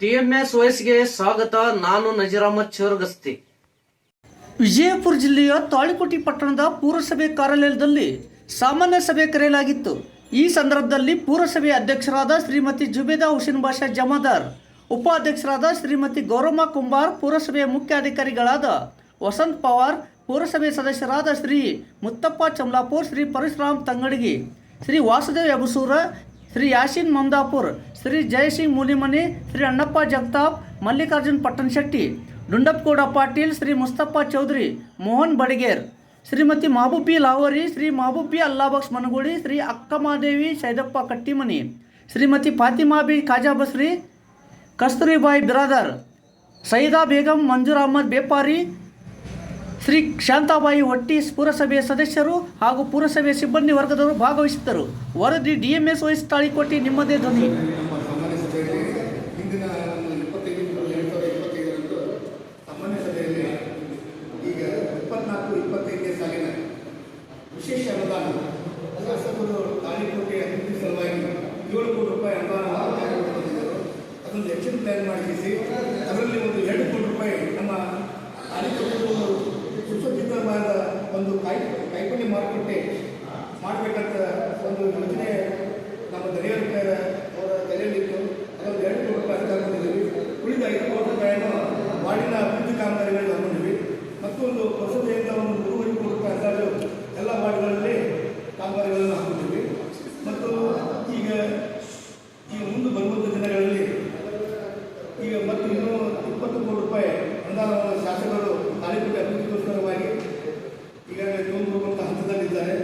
DMS ವಯಸ್ಸಿಗೆ ಸ್ವಾಗತ. ನಾನು ನಜೀರ್ ಅಹಮದ್ ಚೋರ್ಗಸ್ತಿ. ವಿಜಯಪುರ ಜಿಲ್ಲೆಯ ತಾಳಿಕೋಟಿ ಪಟ್ಟಣದ ಪುರಸಭೆ ಕಾರ್ಯಾಲಯದಲ್ಲಿ ಸಾಮಾನ್ಯ ಸಭೆ ಕರೆಯಲಾಗಿತ್ತು. ಈ ಸಂದರ್ಭದಲ್ಲಿ ಪೂರಸಭೆ ಅಧ್ಯಕ್ಷರಾದ ಶ್ರೀಮತಿ ಜುಬೇದಾ ಹುಸೇನ್ ಬಾಷಾ ಜಮಾದಾರ್, ಉಪಾಧ್ಯಕ್ಷರಾದ ಶ್ರೀಮತಿ ಗೌರಮ್ಮ ಕುಂಬಾರ್, ಪುರಸಭೆಯ ಮುಖ್ಯಾಧಿಕಾರಿಗಳಾದ ವಸಂತ್ ಪವಾರ್, ಪುರಸಭೆ ಸದಸ್ಯರಾದ ಶ್ರೀ ಮುತ್ತಪ್ಪ ಚಮ್ಲಾಪುರ್, ಶ್ರೀ ಪರಶುರಾಮ್ ತಂಗಡಗಿ, ಶ್ರೀ ವಾಸುದೇವ್ ಯಬಸೂರ, ಶ್ರೀ ಯಾಶೀನ್ ಮಮದಾಪುರ್ ಶ್ರೀ ಜಯಸಿಂಗ್ ಮೂಲಿಮನಿ, ಶ್ರೀ ಅಣ್ಣಪ್ಪ ಜಗತಾಪ್, ಮಲ್ಲಿಕಾರ್ಜುನ್ ಪಟ್ಟಣಶೆಟ್ಟಿ ಡುಂಡಪ್ಗೌಡ ಪಾಟೀಲ್, ಶ್ರೀ ಮುಸ್ತಫಾ ಚೌಧರಿ, ಮೋಹನ್ ಬಡಿಗೇರ್, ಶ್ರೀಮತಿ ಮಹಬೂಬಿ ಲಾವರಿ, ಶ್ರೀ ಮಹಬೂಬಿ ಅಲ್ಲಾಬಕ್ಸ್ ಮನಗೋಡಿ ಶ್ರೀ ಅಕ್ಕಮಾದೇವಿ ಸೈದಪ್ಪ ಕಟ್ಟಿಮನಿ, ಶ್ರೀಮತಿ ಫಾತಿಮಾಬಿ ಖಾಜಾ ಬಸ್ರಿ ಕಸ್ತೂರಿಬಾಯಿ ಬಿರಾದರ್, ಸೈದಾ ಬೇಗಂ, ಮಂಜೂರ್ ಅಹಮದ್ ಬೇಪಾರಿ, ಶ್ರೀ ಶಾಂತಾಬಾಯಿ ಹೊಟ್ಟಿ ಪುರಸಭೆಯ ಸದಸ್ಯರು ಹಾಗೂ ಪುರಸಭೆಯ ಸಿಬ್ಬಂದಿ ವರ್ಗದವರು ಭಾಗವಹಿಸಿದ್ದರು. ವರದಿ ಡಿಎಂಎಸ್ ವಹಿಸಿ ತಾಳಿಕೊಟ್ಟಿ, ನಿಮ್ಮದೇ ಧ್ವನಿ ನಮ್ಮ ಸಾಮಾನ್ಯ ಸಭೆಯಲ್ಲಿ ಹಿಂದಿನ ಒಂದು ಇಪ್ಪತ್ತೈದು ಎರಡು ಸಾವಿರದ ಇಪ್ಪತ್ತೈದರಂದು ಸಾಮಾನ್ಯ ಸಭೆಯಲ್ಲಿ ಈಗ ಇಪ್ಪತ್ನಾಲ್ಕು, ಇಪ್ಪತ್ತೈದನೇ ಸಾಲಿನ ವಿಶೇಷ ಅನುದಾನ ಶಾಸಕರು ತಾಳಿಕೋಟೆ ಅಭಿವೃದ್ಧಿ ಸಲುವಾಗಿ ಏಳು ಕೋಟಿ ರೂಪಾಯಿ ಅನುದಾನ ಅದೊಂದು ಹೆಚ್ಚಿನ ಪ್ಲಾನ್ ಮಾಡಿಸಿ. ಅದರಲ್ಲಿ ಒಂದು ಎರಡು ಕೋಟಿ ರೂಪಾಯಿ ನಮ್ಮ ತಾಳಿಕೋಟೆ ಸುಸಜ್ಜಿತವಾದ ಒಂದು ಕಾಯಿ ಕಾಯಿಪಲ್ಯ ಮಾರುಕಟ್ಟೆ ಮಾಡಬೇಕಂತ ಒಂದು ಯೋಜನೆ ನಮ್ಮ ದನಿಯರ ಅವರ ತಲೆಯಲ್ಲಿತ್ತು ಅದೊಂದು ಎರಡು ಕೋಟಿ ರೂಪಾಯಿ ಅನುದಾನ ತಂದಿದ್ದೀವಿ ಉಳಿದ ಐದು ಕೋಟಿ ರೂಪಾಯಿಯನ್ನು ವಾರ್ಡಿನ ಅಭಿವೃದ್ಧಿ ಕಾಮಗಾರಿಗಳಿಗೆ ತಗೊಂಡಿವಿ ಮತ್ತೊಂದು ಹೊಸದೆಯಿಂದ ಒಂದು ಮೂರುವರೆ ಕೋಟಿ ರೂಪಾಯಿ ಅಂದಾಜು ಎಲ್ಲ ವಾರ್ಡ್ಗಳಲ್ಲಿ ಕಾಮಗಾರಿಗಳನ್ನು ಹಾಕಿದ್ದೀವಿ ಮತ್ತು ಈಗ ಈಗ ಮುಂದೆ ಬರುವಂಥ ದಿನಗಳಲ್ಲಿ ಈಗ ಮತ್ತು ಇನ್ನೂ ಇಪ್ಪತ್ತು ಕೋಟಿ ರೂಪಾಯಿ ಅನುದಾನವನ್ನು ಶಾಸಕರು ತಾಲೂಕಿಗೆ ಅಭಿವೃದ್ಧಿಗೋಸ್ಕರವಾಗಿ ಈಗಾಗಲೇ ತಗೊಂಡುಬರುವಂಥ ಹಂತದಲ್ಲಿದ್ದಾರೆ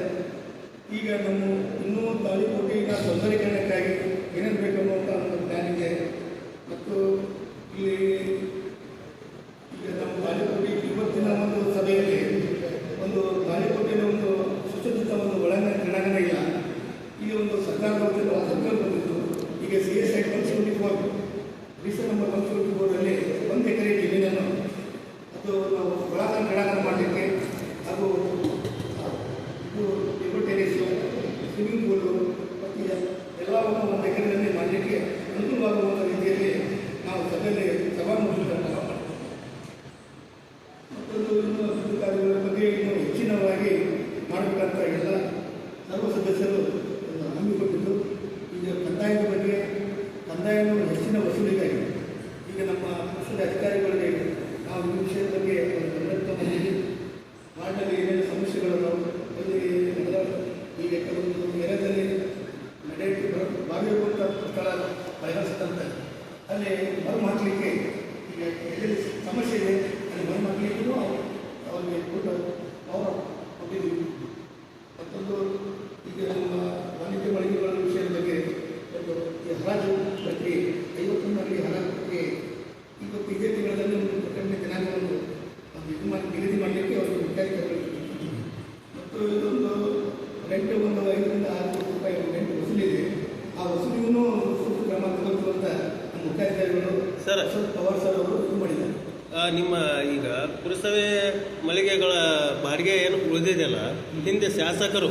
ಈಗ ನಮ್ಮ ಇನ್ನೂ ತಾಲೂಕೋಟೆಯ ಸೌಂದರ್ಯೀಕರಣಕ್ಕಾಗಿ ಏನೇನು ಬೇಕು ಅನ್ನುವಂಥ ಒಂದು ಪ್ಲ್ಯಾನ್ ಇದೆ ಮತ್ತು ಇಲ್ಲಿ ಈಗ ನಮ್ಮ ತಾಲೂಕೋಟೆ ಇವತ್ತಿನ ಒಂದು ಸಭೆಯಲ್ಲಿ ಒಂದು ತಾಲೂಕೋಟೆಯಲ್ಲಿ ಒಂದು ಸುಸಜ್ಜಿತ ಒಂದು ಒಳಾಂಗಣ ಕ್ರೀಡಾಂಗಣ ಇಲ್ಲ ಈಗ ಒಂದು ಆ ಸರ್ಕಾರ ಬಂದಿತ್ತು ಈಗ C S I one seventy four register number one seventy ಒಂದು ಎಕರೆ ಜಮೀನನ್ನು ಅದು ನಾವು ಒಳಾಂಗಣ ಕ್ರೀಡಾಂಗಣ ಮಾಡಲಿಕ್ಕೆ ಅದು ಇದು ಟೇಬಲ್ ಟೆನಿಸು ಸ್ವಿಮ್ಮಿಂಗ್ ಪೂಲು ಮತ್ತು ಎಲ್ಲವನ್ನು ಒಂದು ಎಕರೆಯಲ್ಲಿ ಮಾಡಲಿಕ್ಕೆ ಅನುಕೂಲವಾಗುವಂಥ ರೀತಿಯಲ್ಲಿ ನಾವು ಸಭೆಯಲ್ಲಿ ಸಭಾ ಮುಗಿಸಿದಂತ ಮತ್ತೊಂದು ಇನ್ನು ಅಭಿವೃದ್ಧಿ ಕಾರ್ಯಗಳ ಬಗ್ಗೆ ಇನ್ನೂ ಹೆಚ್ಚಿನವಾಗಿ ಮಾಡಬೇಕಂತ ಎಲ್ಲ ಸರ್ವ ಸದಸ್ಯರು ಒಂದು ಹಮ್ಮಿಕೊಂಡಿದ್ದು ಈಗ ಕಂದಾಯದ ಬಗ್ಗೆ ಕಂದಾಯವನ್ನು ಹೆಚ್ಚಿನ ವಸೂಲಿಗಾಗಿ ಈಗ ನಮ್ಮ ಪಕ್ಷದ ಅಧಿಕಾರಿಗಳಿಗೆ ನಾವು ಈ ವಿಷಯದ ಬಗ್ಗೆ ಒಂದು ಗಮನ ತಗೊಂಡಿದ್ದೀವಿ ವಾರ್ಡ್ನಲ್ಲಿ ಏನೇನು ಸಮಸ್ಯೆಗಳಿದಾವೆ ಅಲ್ಲಿ ಮೊದಲ ಈಗ ಕೆಲವೊಂದು ಏರಿಯಾದಲ್ಲಿ ಬಾಗಿರುವಂಥ ಸ್ಥಳ ಪರಿಹರಿಸಿದಂತೆ ಅಲ್ಲಿ ಮರು ಹಾಕಲಿಕ್ಕೆ ಈಗ ಎಲ್ಲಿ ಸಮಸ್ಯೆ ಇದೆ ಅಲ್ಲಿ ಮರು ಹಾಕಲಿಕ್ಕೂ ಅವ್ರಿಗೆ ಕೊಟ್ಟು ಅವರ ಕೊಟ್ಟಿದ್ದೀವಿ ಮತ್ತೊಂದು ಈಗ ನಮ್ಮ ವಾಣಿಜ್ಯ ಮಳಿಗೆಗಳ ವಿಷಯದ ಬಗ್ಗೆ ಒಂದು ಈ ಹರಾಜು ಬಗ್ಗೆ ಐವತ್ತೊಂದರಲ್ಲಿ ಹರಾಜು ಬಗ್ಗೆ ಇವತ್ತು ಇದೇ ತಿಂಗಳಲ್ಲಿ ಒಂದು ಪ್ರಕಟಣೆ ದಿನಾಂಕವನ್ನು ಒಂದು ಇದು ಮಾಡಿ ನಿಗದಿ ಮಾಡಲಿಕ್ಕೆ ಅವರು ವಿಚಾರಿಸಿದರು ಮತ್ತು ಇದೊಂದು ರೆಂಟ್ ಒಂದು ಐದರಿಂದ ಆರು ಕೋಟಿ ರೂಪಾಯಿ ರೆಂಟ್ ವಸೂಲಿದೆ ಆ ವಸೂಲಿಗೂ ಸೂಕ್ತ ಕ್ರಮ ತಗೋಬೇಕು ಅಂತ ನಮ್ಮ ಮುಖ್ಯಾಧಿಕಾರಿಗಳು ಸರ್. ಅಶೋಕ್ ಪವಾರ್ ಸರ್ ಅವರು ಇದು ಮಾಡಿದ್ದಾರೆ ಆ, ನಿಮ್ಮ ಈಗ ಪುರಸಭೆ ಮಳಿಗೆಗಳ ಬಾಡಿಗೆ ಏನು ಉಳಿದಿದೆಯಲ್ಲ ಹಿಂದೆ ಶಾಸಕರು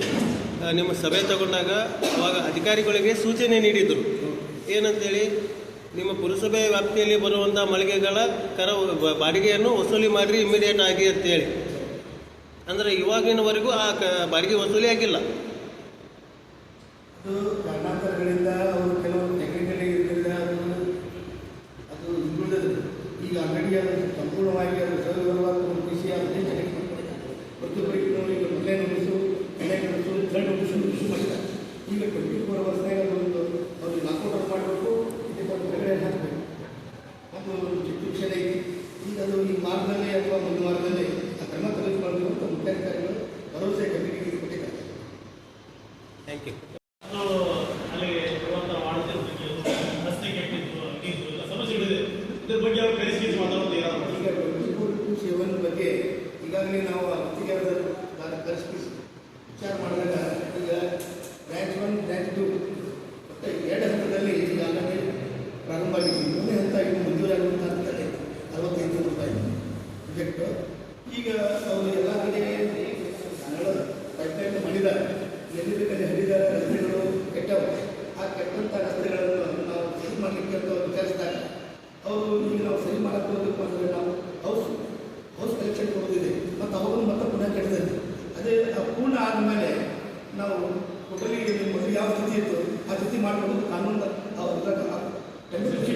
ನಿಮ್ಮ ಸಭೆ ತಗೊಂಡಾಗ ಅವಾಗ ಅಧಿಕಾರಿಗಳಿಗೆ ಸೂಚನೆ ನೀಡಿದರು. ಏನಂತೇಳಿ, ನಿಮ್ಮ ಪುರಸಭೆ ವ್ಯಾಪ್ತಿಯಲ್ಲಿ ಬರುವಂಥ ಮಳಿಗೆಗಳ ಕರ ಬಾಡಿಗೆಯನ್ನು ವಸೂಲಿ ಮಾಡಿರಿ ಇಮಿಡಿಯೇಟ್ ಆಗಿ ಅಂತೇಳಿ. ಅಂದರೆ ಇವಾಗಿನವರೆಗೂ ಆ ಕ, ಬಾಡಿಗೆ ವಸೂಲಿ ಆಗಿಲ್ಲ. ಕಾರಣಾಂತರಗಳಿಂದ ಅವರು ಟೆಕ್ನಿಕಲಿ ಅದು ಹಿಂದುಳಿದದು ಈಗ ಅಂಗಡಿ ಸಂಪೂರ್ಣವಾಗಿ ಅದು ಅದನ್ನೇ ಚೆಕ್ ಮಾಡ್ತಾರೆ ಪ್ರತಿಯೊಬ್ಬರಿಗೂ ಈಗ ಮೊದಲೇ ಮಾಡಿದ್ದಾರೆ ಈಗ ಟ್ವೆಂಟಿ ಫೋರ್ ಅವರ್ಸ್ನಾಗ ಒಂದು ಅವ್ರಿಗೆ ಲಾಕೌಟ್ ಔಟ್ ಇದಕ್ಕೆ ಒಂದು ಕೆಳಗಡೆ ಹಾಕಬೇಕು ಅದು ಚಿಕ್ಕ ವಿಷಯ ಐತಿ ಈಗ ಅದು ಈ ವಾರದಲ್ಲಿ ಅಥವಾ ಒಂದು ವಾರದಲ್ಲಿ ಆ ಕ್ರಮ ತೆಗೆದುಕೊಳ್ಳಬೇಕು ಅಂತ ಮುಖ್ಯಾಧಿಕಾರಿಗಳು ಭರವಸೆ ಕಮಿಟಿಗೆ ಕೊಟ್ಟಿದ್ದಾರೆ ಥ್ಯಾಂಕ್ ಯು ಅದು ಅಲ್ಲಿ ಇರುವಂತ ವಾಣಿಜ್ಯ ಬಗ್ಗೆ ರಸ್ತೆ ಕೆಟ್ಟಿದ್ದು ನೀರು ಎಲ್ಲ ಸಮಸ್ಯೆಗಳಿದೆ ಇದ್ರ ಬಗ್ಗೆ ಅವ್ರು ಕರೆಸಿ ಮಾತಾಡೋದು ಯಾರು ಈಗ ಟು ಸೆವೆನ್ ಬಗ್ಗೆ ಈಗಾಗಲೇ ನಾವು ಗುತ್ತಿಗೆದಾರ ಕರೆಸಿ ವಿಚಾರ ಮಾಡಿದಾಗ ಈಗ ಬ್ರ್ಯಾಂಚ್ ಒನ್ ಬ್ರ್ಯಾಂಚ್ ಟು ಮತ್ತು ಎರಡು ಹಂತದಲ್ಲಿ ಈಗಾಗಲೇ ಪ್ರಾರಂಭ ಆಗಿದೆ ಮೂರನೇ ಹಂತ ಇನ್ನು ಮಂಜೂರಾಗುವಂಥ ಹಂತದಲ್ಲಿ ಅರವತ್ತೈದು ಸಾವಿರ ರೂಪಾಯಿ ಪ್ರಾಜೆಕ್ಟ್ ಈಗ ಅವರು ಎಲ್ಲ ಕಡೆ ಪೈಪ್ಲೈನ್ ಮಾಡಿದ್ದಾರೆ ಎಲ್ಲಿ ಬೇಕಲ್ಲಿ ಹರಿದಾರ ರಸ್ತೆಗಳು ಕೆಟ್ಟವು ಆ ಕೆಟ್ಟಂಥ ರಸ್ತೆಗಳನ್ನು ನಾವು ಸರಿ ಮಾಡಲಿಕ್ಕೆ ಅಂತ ವಿಚಾರಿಸಿದಾಗ ಅದನ್ನ ಆದಮೇಲೆ ನಾವು ಟೋಟಲಿ ಮೊದಲು ಯಾವ ಸ್ಥಿತಿ ಇತ್ತು, ಆ ಸ್ಥಿತಿ ಮಾಡಿಕೊಂಡು ಕಾನೂನು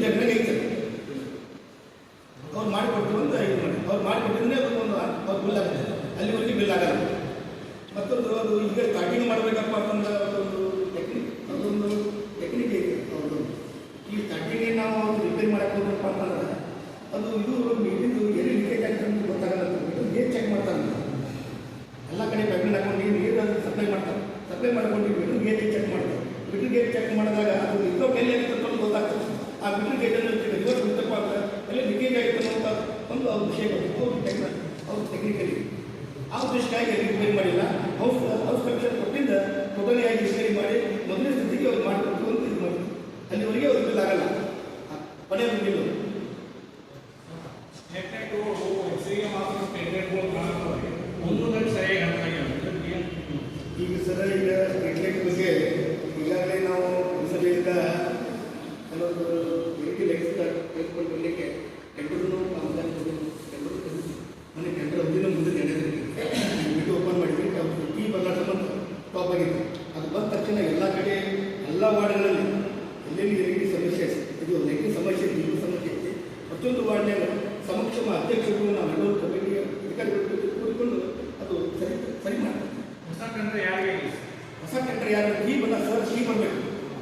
ಜಗನಾಗ ಐತೆ ಅವ್ರು ಮಾಡಿಕೊಟ್ಟು ಅಂತ ಇದು ಮಾಡಿ, ಅವ್ರು ಮಾಡಿಕೊಟ್ಟಿದ್ರೆ ಒಂದು ಅವ್ರು ಬಿಲ್ ಆಗುತ್ತೆ. ಅಲ್ಲಿವರೆಗೆ ಬಿಲ್ ಆಗಲ್ಲ. ಮತ್ತೊಂದು ಅದು ಈಗ ಸ್ಟಾರ್ಟಿಂಗ್ ಮಾಡಬೇಕಪ್ಪ ಅಂತಂದ್ರೆ ಅದೊಂದು ಟೆಕ್ನಿಕ್ ಅದೊಂದು ಟೆಕ್ನಿಕ್ ಇದೆ ಅವ್ರದ್ದು. ಈ ಸ್ಟಾರ್ಟಿಂಗ್ ನಾವು ರಿಪೇರಿ ಮಾಡಕ್ಕೆ ಅಂತಂದ್ರೆ, ಅದು ಇದು ನೀರಿಂದು ಎಲ್ಲಿ ಲೀಕೇಜ್ ಆಗ್ತದೆ ಅಂತ ಗೊತ್ತಾಗಲ್ಲ ಏನು ಚೆಕ್ ಮಾಡ್ತಾರೆ ಎಲ್ಲ ಕಡೆ ಪೈಪಿನ ಹಾಕೊಂಡು ನೀರು ಸಪ್ಲೈ ಮಾಡ್ತಾರೆ. ಸಪ್ಲೈ ಮಾಡ್ಕೊಂಡು ಮಿಡ್ಲ್ ಗೇಟ್ ಚೆಕ್ ಮಾಡ್ತಾರೆ ಮಿಡ್ಲ್ ಗೇಟ್ ಚೆಕ್ ಮಾಡಿದಾಗ ಅದು ಇಲ್ಲೋ ಎಲ್ಲಿ ಅಂತ ಗೊತ್ತಾಗ್ತದೆ ಆ ಮಿಡ್ಲ್ ಗೇಟನ್ನು ರಿವರ್ಸ್ ಬಿಟ್ಟಪ್ಪ ಅಂದ್ರೆ ಎಲ್ಲಿ ಲೀಕೇಜ್ ಆಗಿತ್ತು ಅಂತ ಒಂದು ಅವ್ರ ವಿಷಯ ಅವ್ರು ಟೆಕ್ನ ಅವ್ರು ಟೆಕ್ನಿಕಲಿ ಆ ಉದ್ದೇಶಕ್ಕಾಗಿ ಅಲ್ಲಿ ರಿಪೇರಿ ಮಾಡಿಲ್ಲ. ಹೌಸ್ ಹೌಸ್ ಕಮಿಷನ್ ಕೊಟ್ಟಿಂದ ಟೋಟಲಿ ಆಗಿ ರಿಪೇರಿ ಮಾಡಿ ಮೊದಲನೇ ಸ್ಥಿತಿಗೆ ಅವ್ರು ಮಾಡಿಕೊಟ್ಟು ಅಂತ ಇದು ಮಾಡಿ ಅಲ್ಲಿವರೆಗೆ ಅವ್ರಿಗೆ ಆಗಲ್ಲ. ಕೊನೆಯ ಬಿಲ್ಲು ಎಕ್ಸಿಗೆ ಮಾತ್ರ ಸ್ಟೇಟ್ಮೆಂಟ್ಗಳು ಕಾಣುತ್ತವೆ ಒಂದು ಗಂಟೆ ಸರಿಯಾಗಿ ಅರ್ಥಾಗಿಲ್ಲ ಈಗ ಸರ ಈಗ ಕ್ರಿಕೆಟ್ ಬಗ್ಗೆ ಈಗಾಗಲೇ ನಾವು ಹೊಸಲಿಂದ ಕೆಲವೊಂದು ವೆಹಿಕಲ್ ಎಕ್ಸ್ಪರ್ಟ್ ತೆಗೆದುಕೊಂಡು ಬರಲಿಕ್ಕೆ ಟೆಂಡರ್ನು ಆಮದಾನಿ ಟೆಂಡರ್ ಮನೆ ಟೆಂಡರ್ ಅವಧಿನ ಮುಂದೆ ನಡೆದಿದೆ ಬಿಟ್ಟು ಓಪನ್ ಮಾಡಿದ್ವಿ ಈ ಬದಲ ಸಂಬಂಧ ಟಾಪ್ ಆಗಿತ್ತು ಅದು ಬಂದ ತಕ್ಷಣ ಎಲ್ಲ ಕಡೆ ಎಲ್ಲ ವಾರ್ಡ್ಗಳಲ್ಲಿ ಎಲ್ಲೆಲ್ಲಿ ನೀರಿನ ಸಮಸ್ಯೆ ಇದೆ. ಇದು ನೀರಿನ ಸಮಸ್ಯೆ ಇದೆ, ನೀರಿನ ಸಮಸ್ಯೆ ಇದೆ ಪ್ರತಿಯೊಂದು ವಾರ್ಡ್ನಾಗ ಸಮಕ್ಷಮ ಅಧ್ಯಕ್ಷರು ನಾವೆಲ್ಲರೂ ಕಮಿಟಿ ಅಧಿಕಾರಿಗಳು ಕೂಡಿಕೊಂಡು ಅದು ಸರಿ ಸರಿ ಮಾಡ್ತಾರೆ ಹೊಸ ಟೆಂಡರ್ ಯಾರಿಗೆ ಹೊಸ ಟೆಂಡರ್ ಯಾರು ಈ ಬಂದ ಸರ್ ಈ ಬರಬೇಕು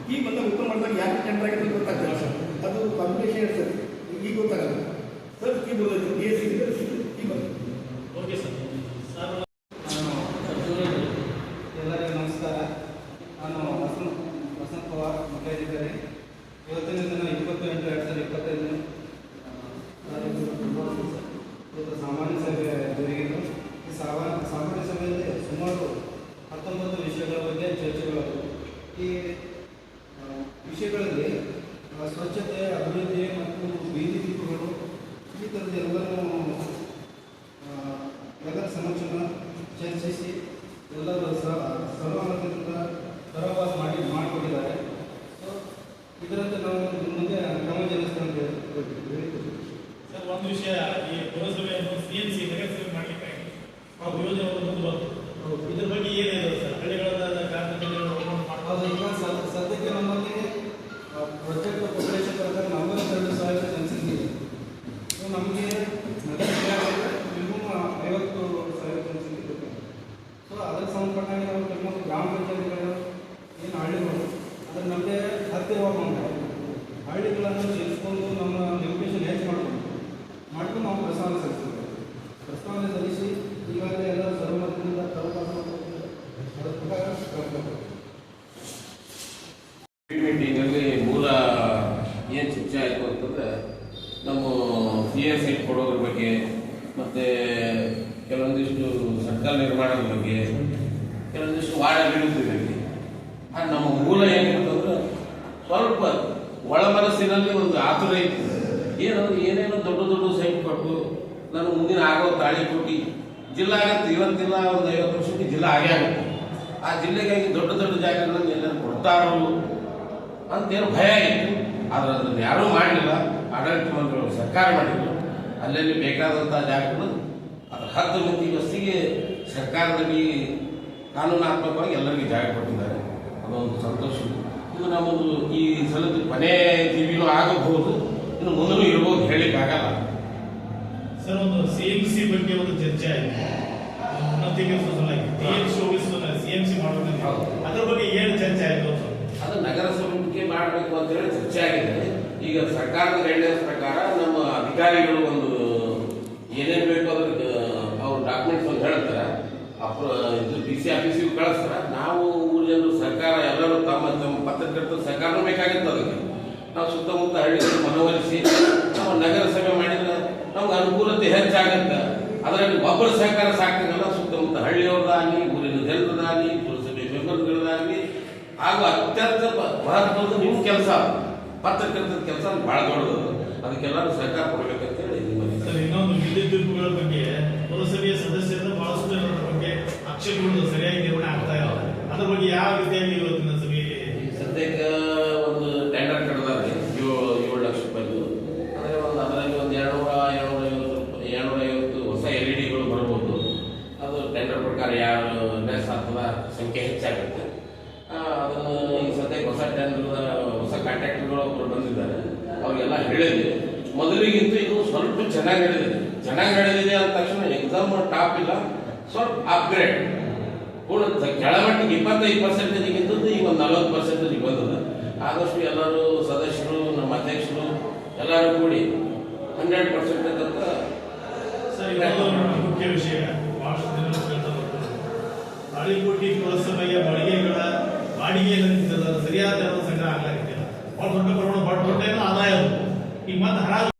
ಈ ಬಂದ ಓಪನ್ ಮಾಡಿದಾಗ ಯಾರು ಟೆಂಡರ್ ಆಗಿದೆ ಅಂತ ಗೊತ್ತಾಗ್ತದೆ ಸರ್ ಅದು ಕಾಂಬಿನೇಷನ್ ಇರ್ತದೆ ಈಗ ಗೊತ್ತಾಗಲ್ಲ ಸರ್ ಈ ಬರೋದು ಎ ಸಿ ಈ ಬರೋದು ಓಕೆ ಸರ್ ಸರ್ ಎಲ್ಲರಿಗೂ ನಮಸ್ಕಾರ ನಾನು ವಸಂತ್ ವಸಂತ್ ಪವಾರ್ ಮುಖ್ಯಾಧಿಕಾರಿ ಇವತ್ತಿನ ದಿನ ಇಪ್ಪತ್ತು ಎಂಟು ಎರಡು ಸಾವಿರದ ಇಪ್ಪತ್ತೈದು ಇವತ್ತು ಸಾಮಾನ್ಯ ಸಭೆ ಜರುಗಿದ್ದು ಈ ಸಾಮಾ ಸಾಮಾನ್ಯ ಸಭೆಯಲ್ಲಿ ಸುಮಾರು ಹತ್ತೊಂಬತ್ತು ವಿಷಯಗಳ ಬಗ್ಗೆ ಚರ್ಚೆಗಳಾದವು ಈ ಆ, ವಿಷಯಗಳಲ್ಲಿ ಆ, ಸ್ವಚ್ಛತೆ ಅಭಿವೃದ್ಧಿ ಮತ್ತು ಬೀದಿ ದೀಪಗಳು ಈ ಥರದ ಎಲ್ಲನೂ ಆ, ಎಲ್ಲರ ಸಮಕ್ಷಮ ಚರ್ಚಿಸಿ ಎಲ್ಲರೂ ಸ ಸರ್ವಾನುಮತದಿಂದ ಸರಬರಾಜು ಮಾಡಿ ಮಾಡಿಕೊಟ್ಟಿದ್ದಾರೆ ಸೊ ಇದರಂತೆ ನಾವು ಇನ್ನು ಮುಂದೆ ಕ್ರಮ ಜರುಗಿಸ್ತೇವೆ ಅಂತ ಹೇಳಿ- ಹೇಳ್ತೀವಿ ಸರ್ ಒಂದು ವಿಷಯ ಈ ಪುರಸಭೆಯನ್ನು ಸಿ ಎಂ ಸಿ ನಗರಸಭೆ ಮಾಡಲಿಕ್ಕೆ ಆ ಯೋಜನೆ ಒಂದು ಮುಂದೆ ಬಂತು ಇದ್ರ ಬಗ್ಗೆ ಏನಿದೆ ಸರ್ ಹಳ್ಳಿಗಳನ್ನ ಗ್ರಾಮೀಣ ಹೌದು ಈಗ ಸ- ಸದ್ಯಕ್ಕೆ ನಮ್ಮಲ್ಲಿ ಪ್ರೊಜೆಕ್ಟ್ ಕೊಪರೇಷನ್ ಪ್ರಕಾರ ನಲವತ್ತೆರಡು ಸಾವಿರ ಜನಸಂಖ್ಯೆ ಇದೆ ಸೊ ನಮಗೆ ಮಿನಿಮಮ್ ಐವತ್ತು ಸಾವಿರ ಜನಸಂಖ್ಯೆ ಬೇಕು ಸೊ ಅದಕ್ಕೆ ಸಂಬಂಧಪಟ್ಟಾಗ ನಾವು ಕೆಲವೊಂದು ಗ್ರಾಮ ಪಂಚಾಯತ್ಗಳು ಏನು ಹಳ್ಳಿಗಳು ಅದ್ರ ನಮಗೆ ಹತ್ತಿರವಾಗಿ ಮಾಡ್ತಾರೆ ಹಳ್ಳಿಗಳನ್ನು ಸೇರಿಸ್ಕೊಂಡು ನಮ್ಮ ಲಿಮಿಟೇಷನ್ ಹೆಚ್ಚು ಮಾಡ್ಕೊಂಡು ಮಾಡ್ಕೊಂಡು ನಾವು ಪ್ರಸ್ತಾವನೆ ಸಲ್ಲಿಸ್ತೀವಿ ಪ್ರಸ್ತಾವನೆ ಸಲ್ಲಿಸಿ ಈಗಾಗಲೇ ಎಲ್ಲ ಸರ್ವಮತದಿಂದ ತಲುಪಾಗ ಅದರ ಪ್ರಕಾರ ಕಳ್ಕೊಬೇಕು ಮೀಟಿಂಗಲ್ಲಿ ಮೂಲ ಏನು ಚರ್ಚೆ ಆಯಿತು ಅಂತಂದರೆ ನಮ್ಮ ಸಿ ಎಸ್ ಸೀಟ್ ಕೊಡೋದ್ರ ಬಗ್ಗೆ ಮತ್ತು ಕೆಲವೊಂದಿಷ್ಟು ಸರ್ಕಾರ ನಿರ್ಮಾಣದ ಬಗ್ಗೆ ಆ ನಮ್ಮ ಮೂಲ ಏನಿತ್ತು ಅಂದ್ರೆ ಸ್ವಲ್ಪ ಒಳ ಮನಸ್ಸಿನಲ್ಲಿ ಒಂದು ಆತುರ ಇತ್ತು. ಏನಂದ್ರೆ ಏನೇನೋ ದೊಡ್ಡ ದೊಡ್ಡ ಸೈಟ್ ಕೊಟ್ಟು ನಾನು ಮುಂದಿನ ಆಗೋ ತಾಳಿ ಕೊಟ್ಟು ಜಿಲ್ಲಾ ಆಗತ್ತೆ ಇವತ್ತಿಲ್ಲ ಒಂದು ಐವತ್ತು ವರ್ಷಕ್ಕೆ ಜಿಲ್ಲಾ ಆಗೇ ಆಗುತ್ತೆ. ಆ ಜಿಲ್ಲೆಗಾಗಿ ದೊಡ್ಡ ದೊಡ್ಡ ಜಾಗಗಳನ್ನು ಎಲ್ಲರೂ ಕೊಡ್ತಾರೋ ಅಂತೇನು ಭಯ ಇತ್ತು. ಆದ್ರೆ ಅದನ್ನು ಯಾರೂ ಮಾಡಲಿಲ್ಲ. ಆಡಳಿತ ಮಂತ್ರಿಗಳು ಸರ್ಕಾರ ಮಾಡಿದ್ರು. ಅಲ್ಲಲ್ಲಿ ಬೇಕಾದಂಥ ಜಾಗಗಳು ಅದರ ಹತ್ತು ಮಂದಿ ಬಸ್ಸಿಗೆ ಸರ್ಕಾರದಲ್ಲಿ ಕಾನೂನಾತ್ಮಕವಾಗಿ ಎಲ್ಲರಿಗೂ ಜಾಗ ಕೊಟ್ಟಿದ್ದಾರೆ. ಅದೊಂದು ಸಂತೋಷ. ಇದು ನಮ್ಮದು ಈ ಸಲದ ಕೊನೆ ಜೀವಿನೂ ಆಗಬಹುದು. ಇನ್ನು ಮುಂದೂ ಇರಬಹುದು ಹೇಳಿಕ್ಕಾಗಲ್ಲ ಸರ್ ಒಂದು ಸಿ ಎಂ ಸಿ ಬಗ್ಗೆ ಒಂದು ಚರ್ಚೆ ಆಗಿದೆ ಉನ್ನತಿಗೆ ಸಲುವಾಗಿ T M C C M C ಮಾಡಬೇಕು ಅದ್ರ ಬಗ್ಗೆ ಏನು ಚರ್ಚೆ ಆಯಿತು ಅದು ಅದು ನಗರಸಭೆ ಮಾಡಬೇಕು ಅಂತ ಹೇಳಿ ಚರ್ಚೆ ಆಗಿದೆ. ಈಗ ಸರ್ಕಾರದ ಗೈಡ್ಲೈನ್ಸ್ ಪ್ರಕಾರ ನಮ್ಮ ಅಧಿಕಾರಿಗಳು ಒಂದು ಏನೇನು ಬೇಕು ಅದ್ರ ಅವ್ರ ಡಾಕ್ಯುಮೆಂಟ್ಸ್ ಒಂದು ಹೇಳ್ತಾರೆ. ಅಪ್ರ ಇದು ಡಿ ಸಿ ಆಫೀಸಿಗೆ ಕಳಿಸ್ತಾರೆ. ನಾವು ಊರಿನವರು ಸರ್ಕಾರ, ಎಲ್ಲರೂ ತಮ್ಮ ತಮ್ಮ ಪತ್ರಕರ್ತರು ಸರ್ಕಾರನೂ ಬೇಕಾಗಿತ್ತು ಅದಕ್ಕೆ. ನಾವು ಸುತ್ತಮುತ್ತ ಹಳ್ಳಿಗಳು ಮನವೊಲಿಸಿ, ನಾವು ನಗರಸಭೆ ಮಾಡಿದ್ರೆ ನಮ್ಗೆ ಅನುಕೂಲತೆ ಹೆಚ್ಚಾಗುತ್ತೆ. ಅದರಲ್ಲಿ ಒಬ್ಬರು ಸಹಕಾರ ಸಾಕಾಗಲ್ಲ ಸುತ್ತಮುತ್ತ ಹಳ್ಳಿಯವ್ರದ್ದಾಗಲಿ ಊರಿನ ಜನರದಾಗಲಿ, ಪುರಸಭೆ ಮೆಂಬರ್ಗಳದಾಗಲಿ, ಹಾಗೂ ಅತ್ಯಂತ ಮಹತ್ವದ ನಿಮ್ಮ ಕೆಲಸ ಪತ್ರಕರ್ತರ ಕೆಲಸ ಭಾಳ ದೊಡ್ಡದು. ಅದಕ್ಕೆಲ್ಲರೂ ಸಹಕಾರ ಕೊಡಬೇಕಂತೇಳಿ ಇನ್ನೊಂದು ಬಗ್ಗೆ ಶಿಕ್ಷಕರು ಸರಿಯಾಗಿ ನಿರ್ವಹಣೆ ಆಗ್ತಾ ಇಲ್ಲ. ಅದ್ರ ಬಗ್ಗೆ ಯಾವ ರೀತಿಯಾಗಿ ಇವತ್ತಿನ ಸಭೆಯಲ್ಲಿ? ಸದ್ಯಕ್ಕೆ ಒಂದು ಟೆಂಡರ್ ಕಡ್ದಾರೆ ಏಳು ಏಳು ಲಕ್ಷ ರೂಪಾಯಿದು ಅಂದರೆ ಒಂದು ಅದರಲ್ಲಿ ಒಂದು ಎರಡುನೂರ ಏಳ್ನೂರ ಐವತ್ತು ಏಳ್ನೂರ ಐವತ್ತು ಹೊಸ ಎಲ್ ಇ ಡಿಗಳು ಬರ್ಬೋದು ಅದು ಟೆಂಡರ್ ಪ್ರಕಾರ ಯಾವ ನೆಸ್ ಆಗ್ತದ ಸಂಖ್ಯೆ ಹೆಚ್ಚಾಗುತ್ತೆ. ಅದನ್ನು ಈಗ ಸದ್ಯಕ್ಕೆ ಹೊಸ ಟೆಂಡರ್ ಹೊಸ ಕಾಂಟ್ರಾಕ್ಟ್ಗಳು ಒಬ್ಬರು ಬಂದಿದ್ದಾರೆ. ಅವರಿಗೆಲ್ಲ ಹೇಳಿದ್ವಿ. ಮೊದಲಿಗಿಂತ ಇದು ಸ್ವಲ್ಪ ಚೆನ್ನಾಗಿ ನಡೆದಿದೆ. ಚೆನ್ನಾಗಿ ನಡೆದಿದೆ ಅಂದ ತಕ್ಷಣ ಎಕ್ಸಾಮ್ ಟಾಪ್ ಇಲ್ಲ ಸ್ವಲ್ಪ ಅಪ್ಗ್ರೇಡ್ ಕೂಡ ಕೆಳಮಟ್ಟಿಗೆ ಇಪ್ಪತ್ತೈದು ಪರ್ಸೆಂಟ್ ಈಗ ಒಂದು ನಲವತ್ತು ಪರ್ಸೆಂಟೇಜ್ ಬಂದದ. ಆದಷ್ಟು ಎಲ್ಲರೂ ಸದಸ್ಯರು, ನಮ್ಮ ಅಧ್ಯಕ್ಷರು ಎಲ್ಲರೂ ಕೂಡಿ ಹಂಡ್ರೆಡ್ ಪರ್ಸೆಂಟ್ ಅಂತ ಮುಖ್ಯ ವಿಷಯ. ತಾಳಿಕೋಟಿ ಪುರಸಭೆಯ ಬಾಡಿಗೆಗಳ ಬಾಡಿಗೆ ಸರಿಯಾದ ಸಂಗ್ರಹ ಆಗಲಾಗಿಲ್ಲ ಬಹಳ ದೊಡ್ಡ ಪ್ರಮಾಣ ಬಹಳ ದೊಡ್ಡ ಆದಾಯ ಈಗ ಮತ್ತೆ ಹರಾಜು